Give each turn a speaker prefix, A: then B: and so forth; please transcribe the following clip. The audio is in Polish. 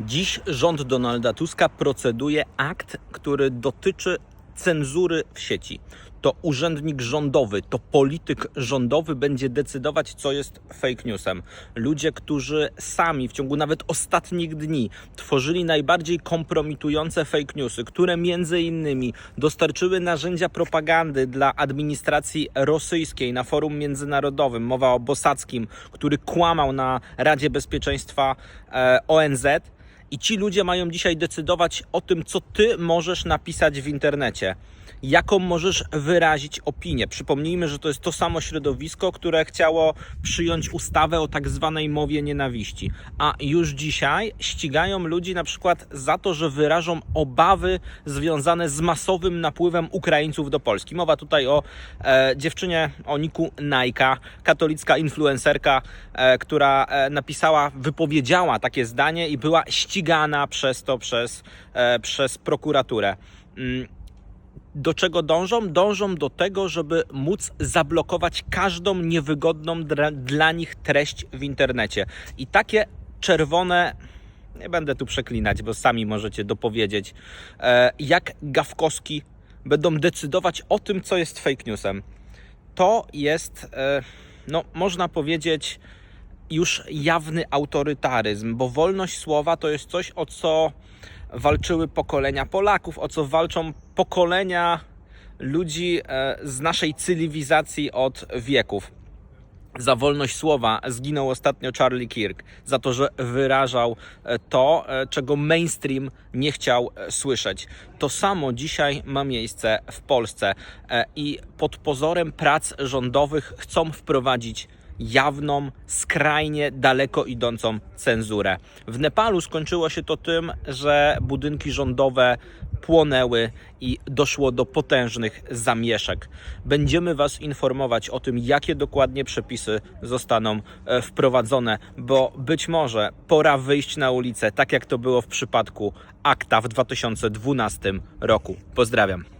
A: Dziś rząd Donalda Tuska proceduje akt, który dotyczy cenzury w sieci. To urzędnik rządowy, to polityk rządowy będzie decydować, co jest fake newsem. Ludzie, którzy sami w ciągu nawet ostatnich dni tworzyli najbardziej kompromitujące fake newsy, które między innymi dostarczyły narzędzia propagandy dla administracji rosyjskiej na forum międzynarodowym. Mowa o Bosackim, który kłamał na Radzie Bezpieczeństwa e, ONZ. I ci ludzie mają dzisiaj decydować o tym, co ty możesz napisać w internecie. Jaką możesz wyrazić opinię? Przypomnijmy, że to jest to samo środowisko, które chciało przyjąć ustawę o tak zwanej mowie nienawiści. A już dzisiaj ścigają ludzi na przykład za to, że wyrażą obawy związane z masowym napływem Ukraińców do Polski. Mowa tutaj o e, dziewczynie o niku Najka, katolicka influencerka, e, która e, napisała, wypowiedziała takie zdanie i była ścigana przez to, przez, e, przez prokuraturę. Mm, do czego dążą? Dążą do tego, żeby móc zablokować każdą niewygodną dla, dla nich treść w internecie. I takie czerwone, nie będę tu przeklinać, bo sami możecie dopowiedzieć, e, jak gawkowski będą decydować o tym, co jest fake newsem. To jest, e, no, można powiedzieć, już jawny autorytaryzm, bo wolność słowa to jest coś, o co walczyły pokolenia Polaków, o co walczą pokolenia ludzi e, z naszej cywilizacji od wieków. Za wolność słowa zginął ostatnio Charlie Kirk, za to, że wyrażał e, to, e, czego mainstream nie chciał słyszeć. To samo dzisiaj ma miejsce w Polsce i pod pozorem prac rządowych chcą wprowadzić jawną, skrajnie daleko idącą cenzurę. W Nepalu skończyło się to tym, że budynki rządowe płonęły i doszło do potężnych zamieszek. Będziemy Was informować o tym, jakie dokładnie przepisy zostaną e, wprowadzone, bo być może pora wyjść na ulicę, tak jak to było w przypadku akta w 2012 roku. Pozdrawiam.